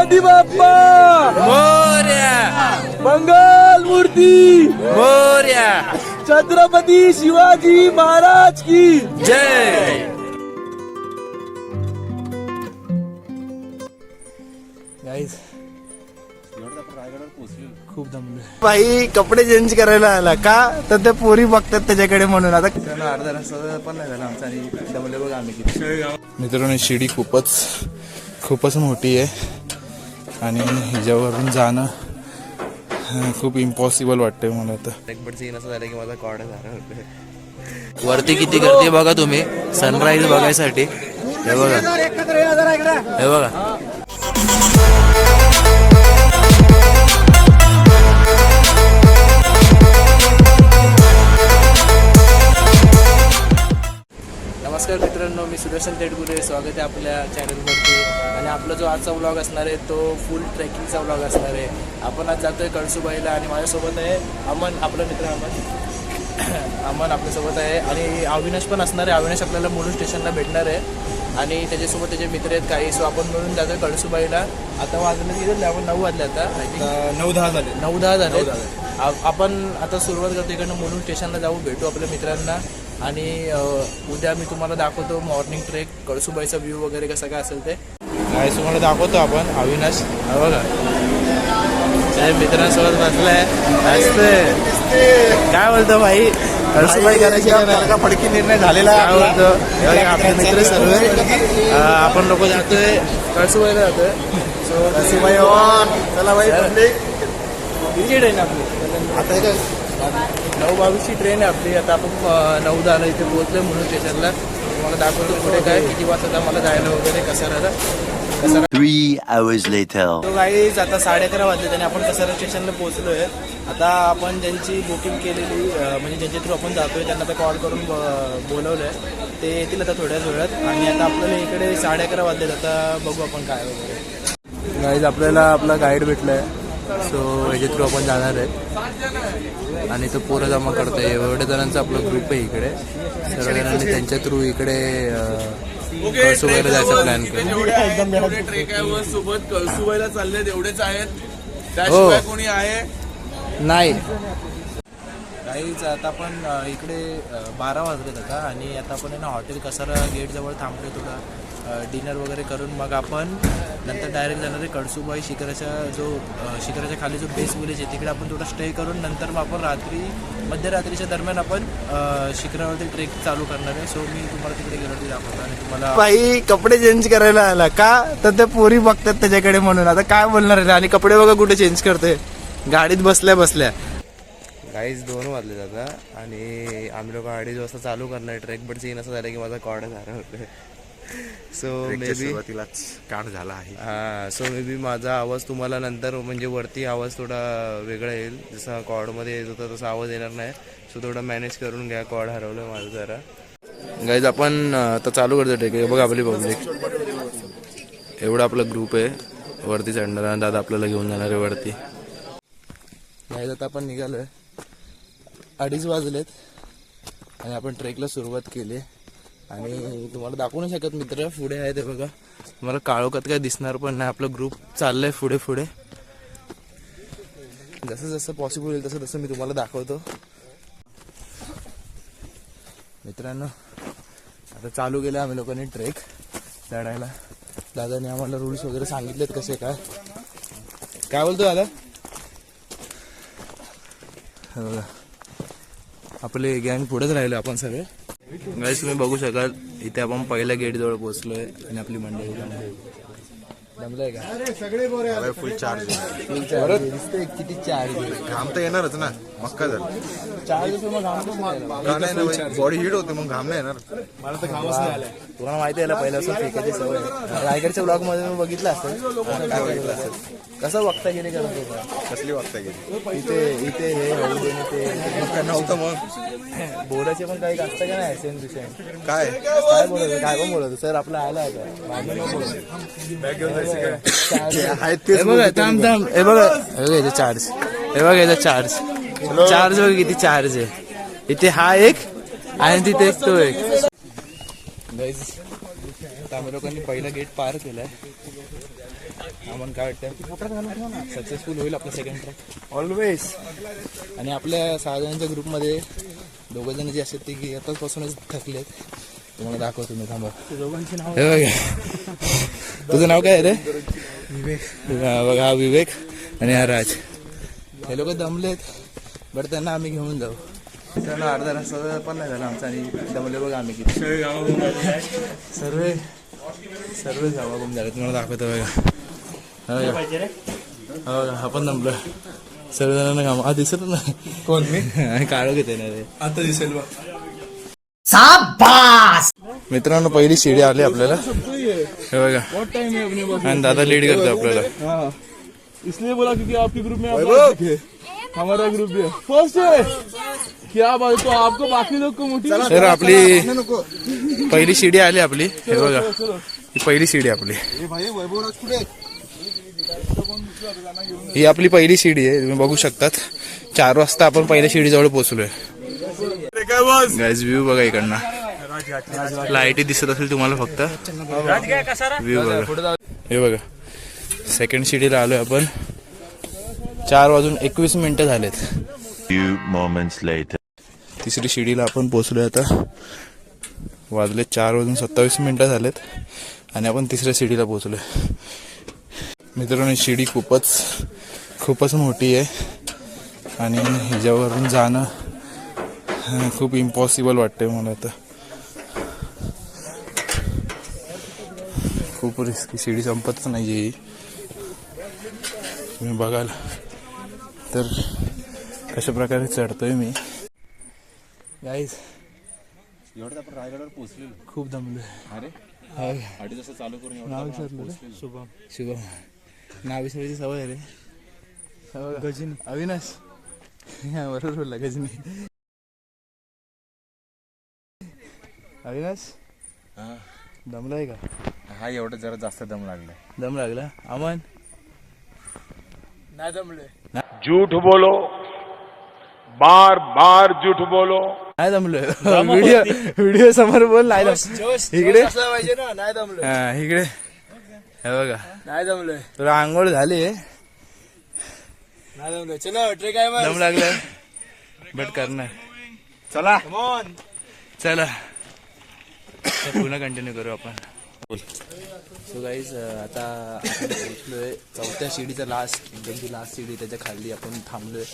गणपती बाप्पा! मोर्या! मंगल मूर्ती! मोर्या! छत्रपती शिवाजी महाराज की! जय! खूप दमलोय भाई कपडे चेंज करायला आला का? तर ते पोरी बघतात त्याच्याकडे म्हणून. आता अर्धा रस्ता पण नाही झाला आमचा आणि दमले बघ आम्ही किती. मित्रांनो शिडी खूपच खूपच मोठी आहे. आणि हिच्यावरून जाणं खूप इम्पॉसिबल वाटतंय मला तर एक सीन असं झालं की माझा कॉर्ड झाला वरती किती गर्दी आहे बघा तुम्ही? सनराईज बघायसाठी. हे बघा. हे बघा. नमस्कार मित्रांनो मी सुदर्शन तेडगुरे. स्वागत आहे आपल्या चॅनलवरती आणि आपला जो आजचा व्लॉग असणार आहे तो फुल ट्रेकिंगचा व्लॉग असणार आहे. आपण आज जातोय कळसुबाईला आणि माझ्यासोबत आहे अमन आपला मित्र अमन. अमन आपल्यासोबत आहे. आणि अविनाश पण असणार आहे. अविनाश आपल्याला मुलुंड स्टेशनला भेटणार आहे. आणि त्याच्यासोबत त्याचे मित्र आहेत काही. सो आपण मिळून जातोय कळसुबाईला. आता वाजलं किती? आपण नऊ वाजले आता नऊ दहा झाले. नऊ दहा झाले. आपण आता सुरुवात करतो इकडनं मुलुंड स्टेशनला जाऊ. भेटू आपल्या मित्रांना. आणि उद्या मी तुम्हाला दाखवतो मॉर्निंग ट्रेक कळसुबाईचा व्ह्यू वगैरे कसं काय असेल ते. काय तुम्हाला दाखवतो आपण अविनाश. बघा. त्याच्या मित्रांसोबत बसलाय. असते काय बोलतो भाई? कळसुबाई करायची फडकी निर्णय झालेला काय आहे बोलतो? आपले मित्र सर्व. आपण लोक जातोय. कळसुबाईला जातोय. सो शिवाय चला भाई किती ट्रेन आपली. आता? नऊ बावीसची ट्रेन आहे आपली. आता आपण नऊ दहाला इथे पोहोचलोय म्हणून स्टेशनला तुम्हाला दाखवतो पुढे काय किती वाजता मला जायला वगैरे कसं राहतं. तो गाईज आता साडे अकरा वाजले आणि आपण कसारा स्टेशनला पोहोचलोय. आता आपण ज्यांची बुकिंग केलेली म्हणजे ज्यांच्या थ्रू आपण जातोय त्यांना आता कॉल करून बोलवलंय. ते येतील आता थोड्याच वेळात. आणि आता आपल्याला इकडे साडे अकरा वाजलेत. आता बघू आपण काय वगैरे. गाईज आपल्याला आपला गाईड भेटलाय. सो याच्या थ्रू आपण जाणार आहेत आणि तो पोरं जमा करतोय. एवढ्या जणांचा आपला ग्रुप आहे इकडे. सर्व जणांनी त्यांच्या थ्रू इकडे कळसुबाईला जायचा प्लॅन केला ट्रेक आहे व सोबत कळसुबाईला चालले एवढेच आहेत. हो. त्याशिवाय कोणी आहे? नाही. काहीच आता आपण अ, इकडे बारा वाजलेत आता आणि आता आपण आहे ना हॉटेल कसारा गेट जवळ थांबलो थोडा डिनर वगैरे करून मग आपण नंतर डायरेक्ट जाणार आहे कडसूबाई शिखराच्या जो शिखराच्या खाली जो बेस विलेज आहे तिकडे आपण थोडा स्टे करून नंतर मग आपण रात्री मध्यरात्रीच्या दरम्यान आपण शिखरावरती ट्रेक चालू करणार आहे. सो मी तुम्हाला तिकडे गेलो ते दाखवतो. आणि तुम्हाला भाई कपडे चेंज करायला आला का? तर ते पोरी बघतात त्याच्याकडे म्हणून. आता काय बोलणार आहे? आणि कपडे बघा कुठे चेंज करते गाडीत बसल्या बसल्या. गाईज दोन वाजले आता आणि आम्ही लोक अडीच वाजता चालू करणार ट्रेक बट सीन असं झालं की माझा कॉर्ड झाला होतं. सो मे बी सुरुवातीलाच काढ झाला आहे. हा सो मे बी माझा आवाज तुम्हाला नंतर म्हणजे वरती आवाज थोडा वेगळा येईल. जसा कॉर्डमध्ये येत होता तसा आवाज येणार नाही. सो थोडा मॅनेज करून घ्या कॉर्ड हरवलं माझं जरा. गाईज आपण आता चालू करतो ट्रेक बघा आपली पब्लिक एवढा आपला ग्रुप आहे. वरती चढणार आणि दादा आपल्याला घेऊन जाणार आहे वरती. गाईज आता आपण निघालोय. अडीच वाजलेत. आणि आपण ट्रेकला सुरुवात केली. आणि तुम्हाला दाखवू नाही शकत मित्र पुढे आहे ते बघा. तुम्हाला काळोखात काय दिसणार पण नाही आपला ग्रुप चाललाय पुढे पुढे. जसं जसं पॉसिबल होईल तसं तसं मी तुम्हाला दाखवतो. मित्रांनो आता चालू केलं आम्ही लोकांनी ट्रेक चढायला दादाने आम्हाला रूल्स वगैरे सांगितलेत कसे काय. काय बोलतो दादा? आपले गँग पुढेच राहिले आपण सगळे. गाईस तुम्ही बघू शकाल इथे आपण पहिल्या गेट जवळ पोहोचलोय आणि आपली मंडळी. जमलंय का? फुल चार्ज दिसतंय किती चार्ज घाम तर येणारच ना मग काय झालं चार्ज नाही बॉडी हीट होते मग घाम नाही येणार. तुम्हाला माहिती आहे ना पहिल्यापासून फेकायची सवय आहे. रायगडच्या ब्लॉगमध्ये मी बघितलं असेल काय बघितलं असेल कसं बघता गेले करत होता कसली वागता गेली? इथे इथे हे होऊ दे न ते. काय नव्हतं मग? बोलायचे पण काही असतं का नाही सेम टू सेम काय? काय बोलत काय पण बोलत सर आपला आला आता. मागे नको बोलू. हे बघा थांब थांब. हे बघा हे बघा याचा चार्ज हे बघा याचा चार्ज चार्ज बघा किती चार्ज आहे. इथे हा एक आणि तिथे एक तो एक. आम्ही लोकांनी पहिला गेट पार केलाय. आम्हाला काय वाटतं सक्सेसफुल होईल आपलं सेकंड ट्रॅक ऑलवेज आणि आपल्या सहा जणांच्या ग्रुपमध्ये दोघं जण जे असतात ते की आताचपासूनच थकलेत. तुम्हाला दाखवतो मी थांबा. दोघांची नाव बघा. तुझं नाव काय आहे रे? हा बघा हा विवेक आणि हा राज. हे लोक दमलेत बट त्यांना आम्ही घेऊन जाऊ. त्यांना अर्धा रस्ता पण नाही झाला आमचा आणि दमले बघा आम्ही किती. सर्व सर्व जावा गुम झाले तुम्हाला दाखवतो बघा. हा. हा हा पण दमलो सर्वजणांना काम हा दिसत नाही. कोण मी? आणि काळो घेते ना रे. आता दिसेल बघ. मित्रांनो पहिली शिडी आली आपल्याला. हे बघा. आणि दादा लीड करतो आपल्याला. हाँ. इसलिए बोला क्योंकि आपके ग्रुप में हमारा ग्रुप भी है। फर्स्ट है। क्या बात है, तो आपको बाकी लोग को तर आपली पहिली शिडी आली आपली हे बघा. ही पहिली शिडी आपली. ही आपली पहिली शिडी आहे तुम्ही बघू शकतात. चार वाजता आपण पहिल्या शिडीजवळ पोहोचलोय. गाईज व्ह्यू बघा इकडनं. लाईटी दिसत असेल तुम्हाला फक्त. व्ह्यू बघा. हे बघा. सेकंड शिडीला आलोय आपण. चार वाजून एकवीस मिनिटं झालेत. Few moments later. तिसरी शिडीला आपण पोहोचलोय आता. वाजले चार वाजून सत्तावीस मिनिटं झालेत आणि आपण तिसऱ्या शिडीला पोहोचलोय. मित्रांनो ही शिडी खूपच खूपच मोठी आहे आणि ह्याच्यावरून जाणं खूप इम्पॉसिबल वाटतंय मला आता. खूप रिस्की शिडी संपतच नाही आहे तुम्ही बघाल. तर कशा प्रकारे चढतोय मी? गाईज खूप दमलोय. अरे नाव विसरलो रे. शुभम. शुभम. नाव विसरायची सवय आहे रे गजनी. अविनाश. हा बरोबर बोलला गजनी. अविनाश दमलाय का? हा एवढं जरा जास्त दम लागलाय. दम लागला? अमन? नाही जमले झूठ बोलो. बार बार झूठ बोलो. नाही दमलोय व्हिडिओ व्हिडिओ समोर बोल नाही दम इकडे. नाही हा इकडे. हे बघा. नाही जमले तुला आंघोळ झाली? नाही जमले चलो ट्रेक आहे दम लागलाय बट करणार. चला. चला. पुन्हा कंटिन्यू करू आपण. सो गाईज आता पोहोचलोय चौथ्या शिडीचा लास्ट एकदम ती लास्ट शिडी त्याच्याखाली आपण थांबलोय.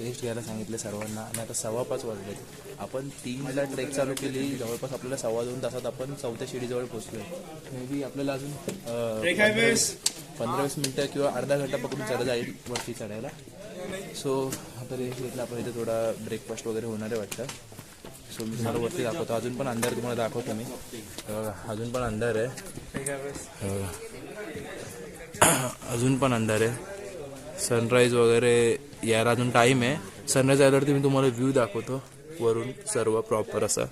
रेस्ट घ्यायला सांगितलं सर्वांना. आणि आता सव्वा पाच वाजले आपण तीनला ट्रेक चालू केली. जवळपास आपल्याला सव्वा दोन तासात आपण चौथ्या शिडीजवळ पोहोचलोय. मे बी आपल्याला अजून पंधरा वीस मिनिटं किंवा अर्धा घंटा पकडून चढ जाईल वरती चढायला. सो आता रेस्ट घेतला. आपण इथे थोडा ब्रेकफास्ट वगैरे होणार आहे वाटतं. सो मी तुम्हाला वरती दाखवतो. अजून पण अंधार तुम्हाला दाखवतो मी. अजून पण अंधार आहे. अजून पण अंधार आहे. सनराईज वगैरे यायला अजून टाईम आहे. सनराईज आल्यावरती मी तुम्हाला व्ह्यू दाखवतो. वरून सर्व प्रॉपर असा.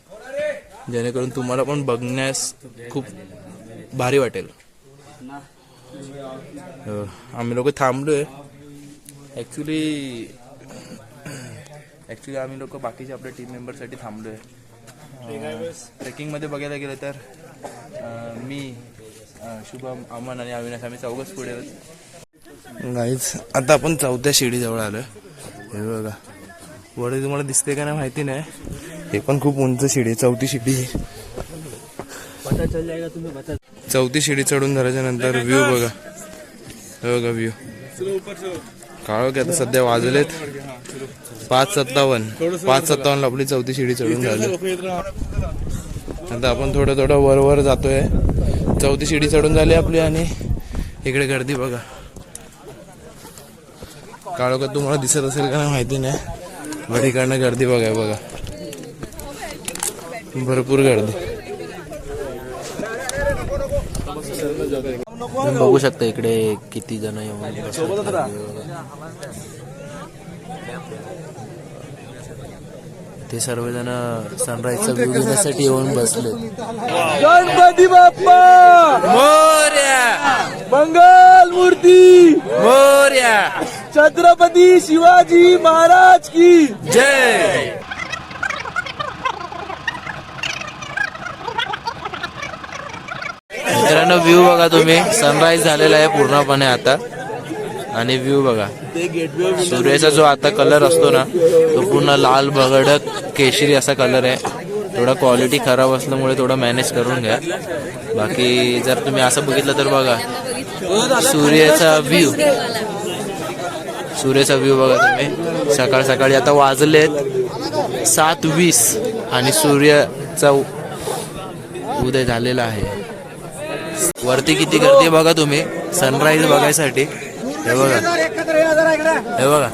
जेणेकरून तुम्हाला पण बघण्यास खूप भारी वाटेल. हो, आम्ही लोक थांबलोय. ॲक्च्युली ॲक्च्युली आम्ही लोक बाकीच्या आपल्या टीम मेंबरसाठी थांबलोय. ट्रेकिंगमध्ये बघायला गेलं तर मी शुभम अमन आणि अविनाश आम्ही चौघच पुढे गाईच आता आपण चौथ्या शिडीजवळ आलोय. हे बघा. वडे तुम्हाला दिसते का नाही माहिती नाही. हे पण खूप उंच शिडी आहे. चौथी शिडी. चौथी शिडी चढून झाल्याच्यानंतर व्ह्यू बघा. हे बघा व्ह्यू काळो की आता सध्या वाजलेत? पाच सत्तावन्न. पाच सत्तावन्न आपली चौथी शिडी चढून झाली. आता आपण थोडं थोडं वर वर जातोय. चौथी शिडी चढून झाली आपली आणि इकडे गर्दी बघा. काळोखात तुम्हाला दिसत असेल का नाही माहिती नाही. बट इकडनं गर्दी बघा बघा. भरपूर गर्दी. तुम्ही बघू शकता इकडे किती जण येऊन ते सर्वजण सनराईजचा व्ह्यू घेण्यासाठी येऊन बसले गणपती बाप्पा! मोर्या! मंगल मूर्ती मोर्या! छत्रपती शिवाजी महाराज की जय। मित्रांनो व्ह्यू बघा तुम्ही. सनराईज झालेला आहे पूर्णपणे आता. आणि व्ह्यू बघा. सूर्याचा जो आता कलर असतो ना तो पूर्ण लाल भगडक केशरी असा कलर आहे. थोडा क्वालिटी खराब असल्यामुळे थोडं मॅनेज करून घ्या. बाकी जर तुम्ही असं बघितलं तर बघा सूर्याचा व्ह्यू सूर्याचा व्ह्यू बघा तुम्ही. सकाळ सकाळी आता वाजलेत सात वीस आणि सूर्याचा उदय झालेला आहे. वरती किती गर्दी बघा तुम्ही. सनराईज बघायसाठी. हे बघा. हे बघा.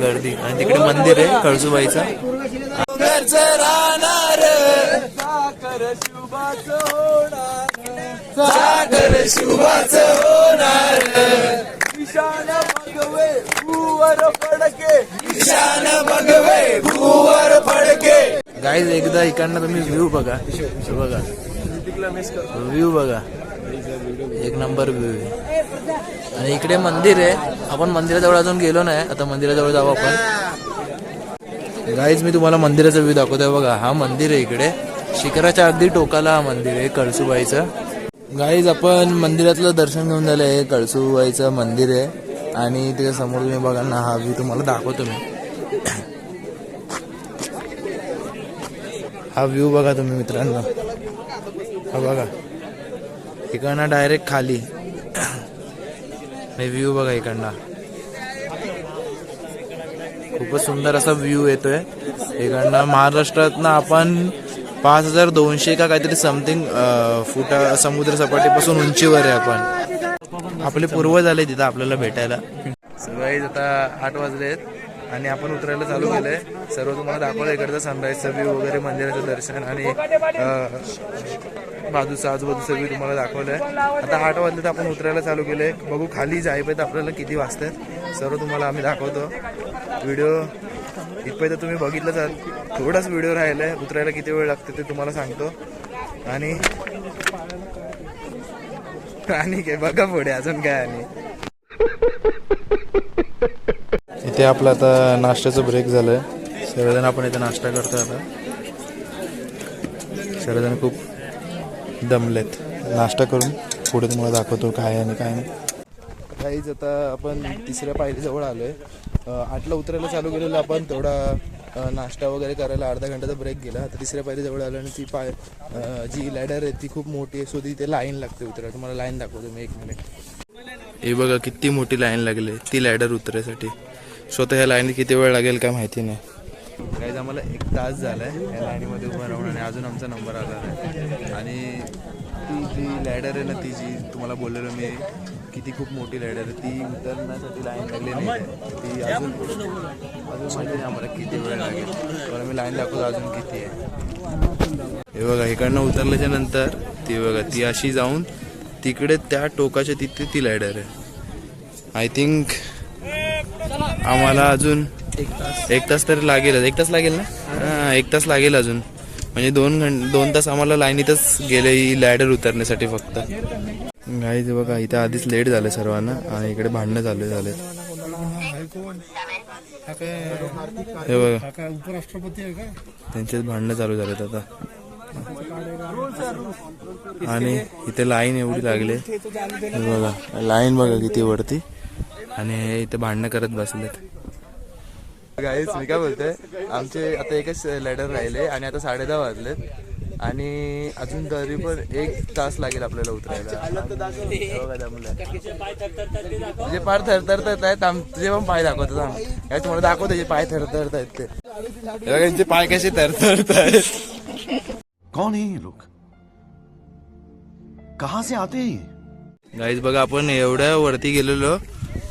गर्दी. आणि तिकडे मंदिर आहे कळसुबाईचं. गाईज एकदा इकडनं तुम्ही व्ह्यू बघा. बघा. व्ह्यू बघा. एक नंबर व्ह्यू आहे. आणि इकडे मंदिर आहे. आपण मंदिराजवळ अजून गेलो नाही. आता मंदिराजवळ जाऊ आपण. गाईज मी तुम्हाला मंदिराचा व्ह्यू दाखवतोय. बघा हा मंदिर आहे इकडे. शिखराच्या अगदी टोकाला हा मंदिर आहे कळसुबाईचं. गाईज आपण मंदिरातलं दर्शन घेऊन झालं आहे. कळसुबाईचं मंदिर आहे. आणि त्याच्यासमोर तुम्ही बघा ना हा व्ह्यू तुम्हाला दाखवतो मी. हा व्ह्यू बघा तुम्ही मित्रांनो. हा बघा. इकडनं डायरेक्ट खाली. व्ह्यू बघा इकडनं. खूपच सुंदर असा व्ह्यू येतोय. इकडनं महाराष्ट्रातनं आपण पाच हजार दोनशे का काहीतरी समथिंग फुटा समुद्र सपाटीपासून उंचीवर आहे आपण. आपले पूर्वज आले तिथं आपल्याला भेटायला. सगळे आता आठ वाजले आहेत आणि आपण उतरायला चालू केलंय. सर्व तुम्हाला दाखवलं इकडचं सनराईजचा व्ह्यू वगैरे मंदिराचं दर्शन आणि बाजूचं आजूबाजूचं व्ह्यू तुम्हाला दाखवलंय. आता आठ वाजले तर आपण उतरायला चालू केलंय. बघू खाली जाईपर्यंत आपल्याला किती वाजतात. सर्व तुम्हाला आम्ही दाखवतो. व्हिडिओ इथपर्यंत तुम्ही बघितलंच आहात. थोडाच व्हिडिओ राहिलाय. उतरायला किती वेळ लागते ते तुम्हाला सांगतो. आणि आणि काय बघा पुढे अजून काय आणि. इथे आपलं आता नाश्त्याचं ब्रेक झालंय. सर्वजण आपण इथे नाश्ता करतो आता. सर्वजण खूप दमलेत. नाश्ता करून पुढे तुम्हाला दाखवतो काय आहे आणि काय नाही. काहीच आता आपण तिसऱ्या पायरीजवळ आलोय. आठला उतरायला चालू केलेलं आपण थोडा अं, नाश्ता वगैरे करायला अर्धा घंटाचा ब्रेक गेला. आता तिसऱ्या पायरीजवळ आलो आणि ती पाय जी लॅडर आहे ती खूप मोठी आहे. सो तिथे लाईन लागते उतरायला. तुम्हाला लाईन दाखवतो मी एक मिनिट हे बघा किती मोठी लाईन लागली. ती लॅडर उतरायसाठी. स्वतः ह्या लाईनीत किती वेळ लागेल काय माहिती नाही. काही आम्हाला एक तास झालाय. या लाईनीमध्ये उभं राहून आणि अजून आमचा नंबर आला नाही. आणि ती जी लॅडर आहे ना ती जी तुम्हाला बोललेलो मी किती खूप मोठी लॅडर आहे ती उतरण्यासाठी लाईन लागली नाही ती अजून अजून माहिती नाही आम्हाला किती वेळ लागेल. पण मी लाईन दाखवतो अजून किती आहे. हे बघा इकडनं उतरल्याच्या नंतर ती बघा ती अशी जाऊन तिकडे त्या टोकाच्या तिथे ती लॅडर आहे. आय थिंक आम्हाला अजून एक तास तरी लागेल. एक तास लागेल ना? एक तास लागेल अजून. म्हणजे दोन घंट दोन तास आम्हाला लाईनीतच गेले ही लॅडर उतरण्यासाठी फक्त. गाईज बघा इथं आधीच लेट झालं सर्वांना आणि इकडे भांडणं चालू झाले हे बघा. त्यांचेच भांडणं चालू झालेत आता. आणि इथे लाईन एवढी लागली हे बघा लाईन बघा किती वरती. आणि हे इथे भांडणं करत बसलेत. गाईज मी काय बोलतोय? आमचे आता एकच लेडर राहिले आणि आता साडे दहा वाजलेत. आणि अजून तरी पण एक तास लागेल आपल्याला उतरायला हे. तुझे पाय थरथरत आहेत तुझे पण पाय दाखवतात आम. काय तुम्हाला दाखवतो तुझे पाय थरथरत आहेत ते हे यांचे पाय कसे थरथरत आहेत कौन है ये लोग कहां से आते हैं ये गाईज बघा आपण एवढ्या वरती गेलेलो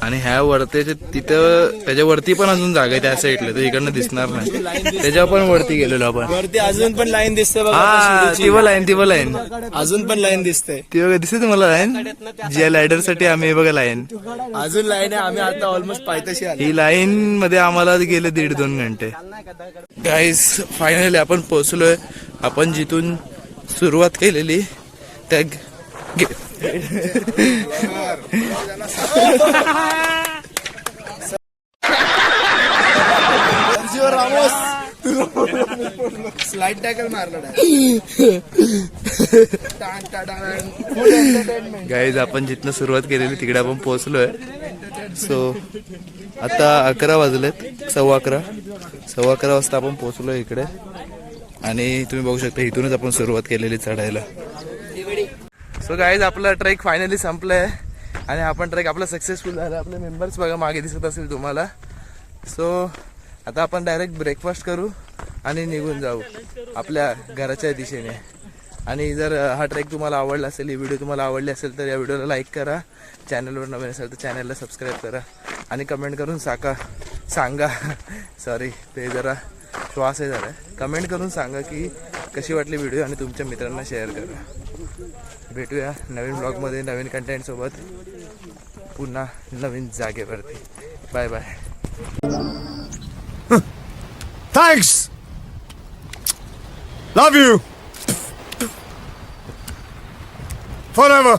आणि ह्या वरती तिथं त्याच्या वरती पण अजून जागा आहे त्या साईडला तर इकडनं दिसणार नाही. त्याच्यावर पण वरती गेलेलो आपण. वरती अजून पण लाईन दिसते हा ती लाईन ती लाईन अजून पण लाईन दिसते. ती बघा दिसते तुम्हाला लाईन ज्या लायडरसाठी आम्ही बघा लाईन अजून लाईन आहे आम्ही आता ऑलमोस्ट पायथ्याशी आलो. ही लाईन मध्ये आम्हाला गेले दीड दोन घंटे. गाईज फायनली आपण पोहोचलोय. आपण जिथून सुरुवात केलेली त्या गे- स्लाइड टॅकल मारला गाईज आपण जिथनं सुरुवात केलेली तिकडे आपण पोहोचलोय. सो आता अकरा वाजलेत सव्वा अकरा. सव्वा अकरा वाजता आपण पोहोचलोय इकडे. आणि तुम्ही बघू शकता इथूनच आपण सुरुवात केलेली चढायला. सो गाईज आपला ट्रेक फायनली संपलाय. आणि आपण ट्रेक आपला सक्सेसफुल झाला. आपले मेंबर्स बघा मागे दिसत असेल तुम्हाला. सो आता आपण डायरेक्ट ब्रेकफास्ट करू आणि निघून जाऊ. आपल्या घराच्या दिशेने. आणि जर हा ट्रेक तुम्हाला आवडला असेल ही व्हिडिओ तुम्हाला आवडली असेल तर या व्हिडिओला लाईक करा. चॅनलवर नवीन असेल तर चॅनलला सबस्क्राईब करा. आणि कमेंट करून साका सांगा. सॉरी ते जरा श्वास आहे जरा. कमेंट करून सांगा की कशी वाटली व्हिडिओ आणि तुमच्या मित्रांना शेअर करा. भेटूया नवीन ब्लॉगमध्ये नवीन कंटेंटसोबत पुन्हा नवीन जागेवरती. Bye bye thanks love you forever